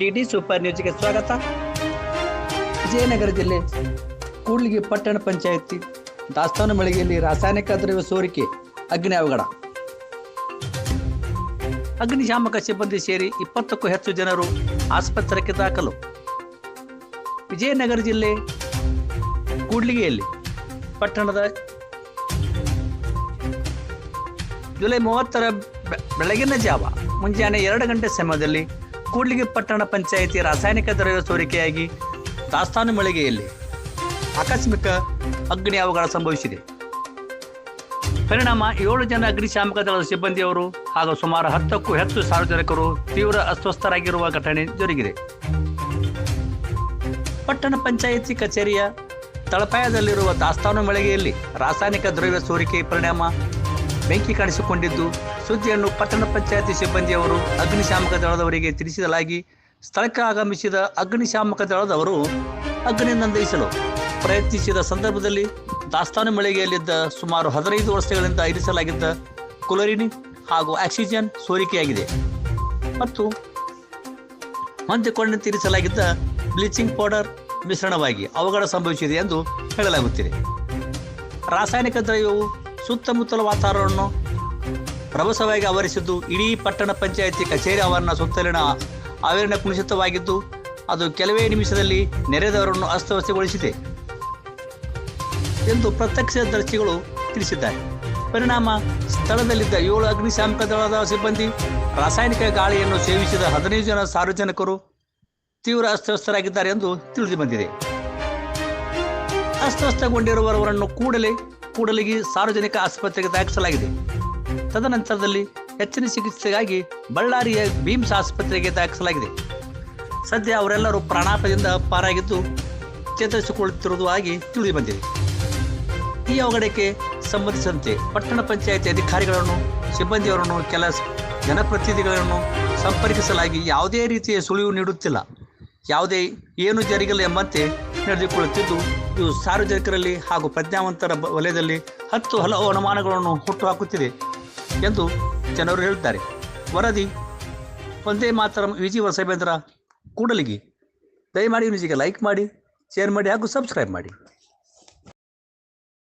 D super ನ್ಯೂಸ್ಗೆ ಸ್ವಾಗತ. ವಿಜಯನಗರ ಜಿಲ್ಲೆ ಕೂಡ್ಲಿಗಿ ಪಟ್ಟಣ ಪಂಚಾಯತಿ ದಾಸ್ತಾನು ಮಳಿಗೆಯಲ್ಲಿ ರಾಸಾಯನಿಕ ದ್ರವ್ಯ ಸೋರಿಕೆ ಅಗ್ನಿ ಅವಘಡ ಅಗ್ನಿಶಾಮಕ ಸಿಬ್ಬಂದಿ ಸೇರಿ ಇಪ್ಪತ್ತಕ್ಕೂ ಹೆಚ್ಚು ಜನರು ಆಸ್ಪತ್ರೆಗೆ ದಾಖಲು. ವಿಜಯನಗರ ಜಿಲ್ಲೆ ಕೂಡ್ಲಿಗೆಯಲ್ಲಿ ಪಟ್ಟಣದ ಜುಲೈ ಮೂವತ್ತರ ಬೆಳಗಿನ ಜಾವ ಮುಂಜಾನೆ ಎರಡು ಗಂಟೆ ಸಮಯದಲ್ಲಿ ಕೂಡ್ಲಿಗಿ ಪಟ್ಟಣ ಪಂಚಾಯಿತಿ ರಾಸಾಯನಿಕ ದ್ರವ್ಯ ಸೋರಿಕೆಯಾಗಿ ದಾಸ್ತಾನು ಮಳಿಗೆಯಲ್ಲಿ ಆಕಸ್ಮಿಕ ಅಗ್ನಿ ಅವಘಡ ಸಂಭವಿಸಿದೆ. ಪರಿಣಾಮ ಏಳು ಜನ ಅಗ್ನಿಶಾಮಕ ದಳದ ಸಿಬ್ಬಂದಿಯವರು ಹಾಗೂ ಸುಮಾರು ಹತ್ತಕ್ಕೂ ಹೆಚ್ಚು ಸಾರ್ವಜನಿಕರು ತೀವ್ರ ಅಸ್ವಸ್ಥರಾಗಿರುವ ಘಟನೆ ಜರುಗಿದೆ. ಪಟ್ಟಣ ಪಂಚಾಯಿತಿ ಕಚೇರಿಯ ತಳಪಾಯದಲ್ಲಿರುವ ದಾಸ್ತಾನು ಮಳಿಗೆಯಲ್ಲಿ ರಾಸಾಯನಿಕ ದ್ರವ್ಯ ಸೋರಿಕೆ ಪರಿಣಾಮ ಬೆಂಕಿ ಕಾಣಿಸಿಕೊಂಡಿದ್ದು. ಸುದ್ದಿಯನ್ನು ಪಟ್ಟಣ ಪಂಚಾಯಿತಿ ಸಿಬ್ಬಂದಿಯವರು ಅಗ್ನಿಶಾಮಕ ದಳದವರಿಗೆ ತಿಳಿಸಲಾಗಿ ಸ್ಥಳಕ್ಕೆ ಆಗಮಿಸಿದ ಅಗ್ನಿಶಾಮಕ ದಳದವರು ಅಗ್ನಿ ನಂದಿಸಲು ಪ್ರಯತ್ನಿಸಿದ ಸಂದರ್ಭದಲ್ಲಿ ದಾಸ್ತಾನು ಮಳಿಗೆಯಲ್ಲಿದ್ದ ಸುಮಾರು ಹದಿನೈದು ವರ್ಷಗಳಿಂದ ಇರಿಸಲಾಗಿದ್ದ ಕುಲರಿನಿ ಹಾಗೂ ಆಕ್ಸಿಜನ್ ಸೋರಿಕೆಯಾಗಿದೆ. ಮತ್ತು ಹೊಂದಿಕೊಂಡಂತೆ ಇರಿಸಲಾಗಿದ್ದ ಬ್ಲೀಚಿಂಗ್ ಪೌಡರ್ ಮಿಶ್ರಣವಾಗಿ ಅವಘಡ ಸಂಭವಿಸಿದೆ ಎಂದು ಹೇಳಲಾಗುತ್ತಿದೆ. ರಾಸಾಯನಿಕ ದ್ರವ್ಯವು ಸುತ್ತಮುತ್ತಲ ವಾತಾವರಣವನ್ನು ರಭಸವಾಗಿ ಆವರಿಸಿದ್ದು ಇಡೀ ಪಟ್ಟಣ ಪಂಚಾಯಿತಿ ಕಚೇರಿ ಆವರಣ ಸುತ್ತಲಿನ ಆವರಣ ಕುಣಿಸಿತವಾಗಿದ್ದು, ಅದು ಕೆಲವೇ ನಿಮಿಷದಲ್ಲಿ ನೆರೆದವರನ್ನು ಅಸ್ತವ್ಯಸ್ತಗೊಳಿಸಿದೆ ಎಂದು ಪ್ರತ್ಯಕ್ಷದರ್ಶಿಗಳು ತಿಳಿಸಿದ್ದಾರೆ. ಪರಿಣಾಮ ಸ್ಥಳದಲ್ಲಿದ್ದ ಏಳು ಅಗ್ನಿಶಾಮಕ ದಳದ ಸಿಬ್ಬಂದಿ, ರಾಸಾಯನಿಕ ಗಾಳಿಯನ್ನು ಸೇವಿಸಿದ ಹದಿನೈದು ಜನ ಸಾರ್ವಜನಿಕರು ತೀವ್ರ ಅಸ್ತವ್ಯಸ್ತರಾಗಿದ್ದಾರೆ ಎಂದು ತಿಳಿದು ಬಂದಿದೆ ಅಸ್ತವ್ಯಸ್ತಗೊಂಡಿರುವವರನ್ನು ಕೂಡಲೇ ಕೂಡಲಿಗೆ ಸಾರ್ವಜನಿಕ ಆಸ್ಪತ್ರೆಗೆ ದಾಖಲಿಸಲಾಗಿದೆ. ತದನಂತರದಲ್ಲಿ ಹೆಚ್ಚಿನ ಚಿಕಿತ್ಸೆಗಾಗಿ ಬಳ್ಳಾರಿಯ ಭೀಮ್ಸ್ ಆಸ್ಪತ್ರೆಗೆ ದಾಖಲಿಸಲಾಗಿದೆ. ಸದ್ಯ ಅವರೆಲ್ಲರೂ ಪ್ರಾಣಾಪದಿಂದ ಪಾರಾಗಿದ್ದು ಚೇತರಿಸಿಕೊಳ್ಳುತ್ತಿರುವುದಾಗಿ ತಿಳಿದು ಬಂದಿದೆ. ಈ ಅವಘಡಕ್ಕೆ ಸಂಬಂಧಿಸಿದಂತೆ ಪಟ್ಟಣ ಪಂಚಾಯಿತಿ ಅಧಿಕಾರಿಗಳನ್ನು, ಸಿಬ್ಬಂದಿಯವರನ್ನು, ಕೆಲ ಜನಪ್ರತಿನಿಧಿಗಳನ್ನು ಸಂಪರ್ಕಿಸಲಾಗಿ ಯಾವುದೇ ರೀತಿಯ ಸುಳಿವು ನೀಡುತ್ತಿಲ್ಲ. ಯಾವುದೇ ಏನು ಜರುಗಿಲ್ಲ ಎಂಬಂತೆ ನಡೆದುಕೊಳ್ಳುತ್ತಿದ್ದು ಇದು ಸಾರ್ವಜನಿಕರಲ್ಲಿ ಹಾಗೂ ಪ್ರಜ್ಞಾವಂತರ ವಲಯದಲ್ಲಿ ಹತ್ತು ಹಲವು ಅನುಮಾನಗಳನ್ನು ಹುಟ್ಟುಹಾಕುತ್ತಿದೆ ಎಂದು ಜನರು ಹೇಳುತ್ತಾರೆ. ವರದಿ ಒಂದೇ ಮಾತ್ರ ವಿಜಿ ವಸಬೇಂದ್ರ ಕೂಡಲಿಗೆ. ದಯಮಾಡಿ ನ್ಯೂಸಿಗೆ ಲೈಕ್ ಮಾಡಿ, ಶೇರ್ ಮಾಡಿ ಹಾಗೂ ಸಬ್ಸ್ಕ್ರೈಬ್ ಮಾಡಿ.